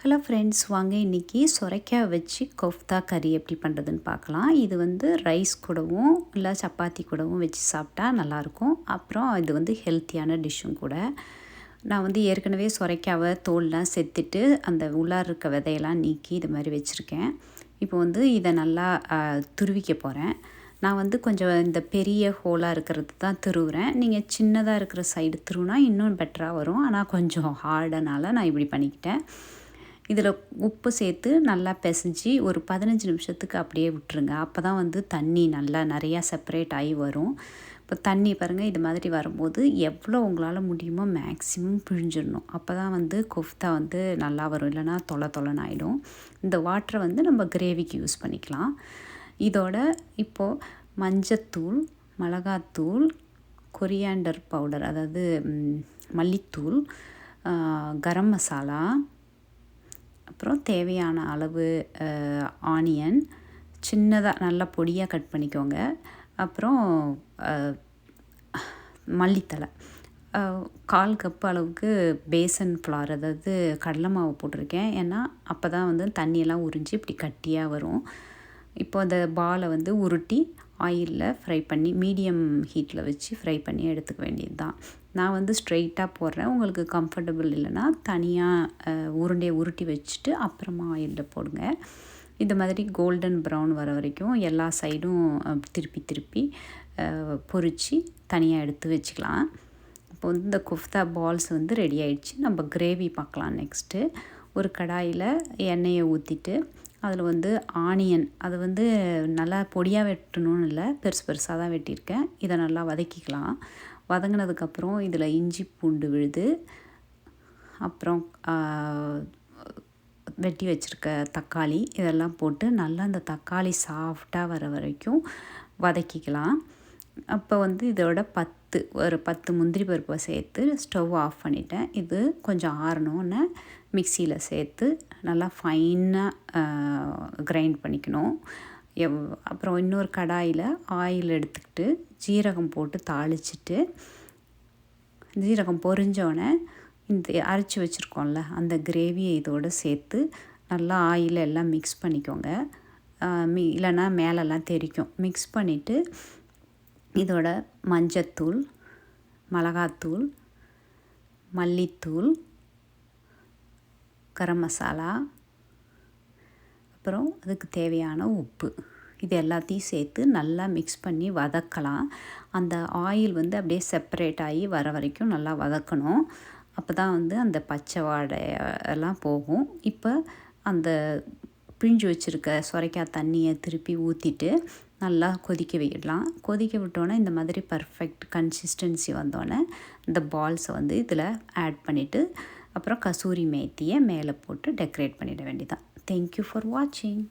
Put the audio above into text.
Hello friends வாங்க இன்றைக்கி சுரைக்காய் வச்சு கொஃப்தா கறி எப்படி பண்ணுறதுன்னு பார்க்கலாம். இது வந்து ரைஸ் கூடவும் இல்லை சப்பாத்தி கூடவும் வச்சு சாப்பிட்டா நல்லாயிருக்கும். அப்புறம் இது வந்து ஹெல்த்தியான டிஷ்ஷும் கூட. நான் வந்து ஏற்கனவே சுரைக்காவை தோல்லாம் செத்துட்டு அந்த உள்ளார இருக்க விதையெல்லாம் நீக்கி இது மாதிரி வச்சுருக்கேன். இப்போ வந்து இதை நல்லா துருவிக்க போகிறேன் நான் வந்து கொஞ்சம் இந்த பெரிய ஹோலாக இருக்கிறது தான் திருவுறேன். நீங்கள் சின்னதாக இருக்கிற சைடு திருவினா இன்னும் பெட்டராக வரும். ஆனால் கொஞ்சம் ஹார்டனால நான் இப்படி பண்ணிக்கிட்டேன். இதில் உப்பு சேர்த்து நல்லா பிசைஞ்சி ஒரு பதினஞ்சு நிமிஷத்துக்கு அப்படியே விட்டுருங்க. அப்போ தான் வந்து தண்ணி நல்லா நிறையா செப்பரேட் ஆகி வரும். இப்போ தண்ணி பாருங்கள் இது மாதிரி வரும்போது எவ்வளோ உங்களால் முடியுமோ மேக்ஸிமம் பிழிஞ்சிடணும். அப்போ தான் வந்து கொஃப்தா வந்து நல்லா வரும். இல்லைனா தொலை தொலைன்னு ஆகிடும் இந்த வாட்டரை வந்து நம்ம கிரேவிக்கு யூஸ் பண்ணிக்கலாம். இதோட இப்போது மஞ்சத்தூள் மிளகாத்தூள் கொரியாண்டர் பவுடர் அதாவது மல்லித்தூள் கரம் மசாலா அப்புறம் தேவையான அளவு ஆனியன் சின்னதாக நல்லா பொடியாக கட் பண்ணிக்கோங்க. அப்புறம் மல்லித்தலை கால் கப் அளவுக்கு பேசன் ஃப்ளார் அதாவது கடலை மாவு போட்டிருக்கேன். ஏன்னா அப்போ தான் வந்து தண்ணியெல்லாம் உறிஞ்சி இப்படி கட்டியாக வரும். இப்போ அந்த பாலை வந்து உருட்டி ஆயிலில் ஃப்ரை பண்ணி மீடியம் ஹீட்டில் வச்சு ஃப்ரை பண்ணி எடுத்துக்க வேண்டியது தான் நான் வந்து ஸ்ட்ரெயிட்டாக போடுறேன். உங்களுக்கு கம்ஃபர்டபுள் இல்லைன்னா தனியாக உருண்டையை உருட்டி வச்சுட்டு அப்புறமா ஆயிலில் போடுங்க. இந்த மாதிரி கோல்டன் ப்ரௌன் வர வரைக்கும் எல்லா சைடும் திருப்பி திருப்பி பொறிச்சு தனியாக எடுத்து வச்சுக்கலாம். இப்போ வந்து இந்த குஃப்தா பால்ஸ் வந்து ரெடி ஆயிடுச்சு. நம்ம கிரேவி பார்க்கலாம் நெக்ஸ்ட்டு ஒரு கடாயில் எண்ணெயை ஊற்றிட்டு அதில் வந்து ஆனியன் அது வந்து நல்லா பொடியாக வெட்டணும்னு இல்லை பெருசு பெருசாக தான் வெட்டியிருக்கேன். இதை நல்லா வதக்கிக்கலாம். வதங்கினதுக்கப்புறம் இதில் இஞ்சி பூண்டு விழுது அப்புறம் வெட்டி வச்சுருக்க தக்காளி இதெல்லாம் போட்டு நல்லா அந்த தக்காளி சாஃப்டாக வர வரைக்கும் வதக்கிக்கலாம். அப்போ வந்து இதோட பத்து ஒரு பத்து முந்திரி பருப்பை சேர்த்து ஸ்டவ் ஆஃப் பண்ணிட்டேன். இது கொஞ்சம் ஆறணுன்னு மிக்சியில் சேர்த்து நல்லா ஃபைனாக கிரைண்ட் பண்ணிக்கணும். எவ் அப்புறம் இன்னொரு கடாயில் ஆயில் எடுத்துக்கிட்டு ஜீரகம் போட்டு தாளிச்சிட்டு ஜீரகம் பொரிஞ்சோடனே இந்த அரைச்சி வச்சுருக்கோம்ல அந்த கிரேவியை இதோடு சேர்த்து நல்லா ஆயில் எல்லாம் மிக்ஸ் பண்ணிக்கோங்க. மி இல்லைன்னா மேலெல்லாம் தெரிக்கும். மிக்ஸ் பண்ணிவிட்டு இதோட மஞ்சத்தூள் மிளகாத்தூள் மல்லித்தூள் கரம் மசாலா அப்புறம் அதுக்கு தேவையான உப்பு. இது எல்லாத்தையும் சேர்த்து நல்லா மிக்ஸ் பண்ணி வதக்கலாம். அந்த ஆயில் வந்து அப்படியே செப்பரேட் ஆகி வர வரைக்கும் நல்லா வதக்கணும். அப்போ தான் வந்து அந்த பச்சை வாடையெல்லாம் போகும். இப்போ அந்த பிழிஞ்சு வச்சுருக்க சுரைக்காய் தண்ணியை திருப்பி ஊற்றிட்டு நல்லா கொதிக்க விடலாம் கொதிக்க விட்டோன்னே இந்த மாதிரி பர்ஃபெக்ட் கன்சிஸ்டன்சி வந்தோடனே இந்த பால்ஸை வந்து இதில் ஆட் பண்ணிவிட்டு அப்புறம் கசூரி மேத்தியை மேலே போட்டு டெக்கரேட் பண்ணிட வேண்டியதான் தேங்க்யூ ஃபார் வாட்சிங்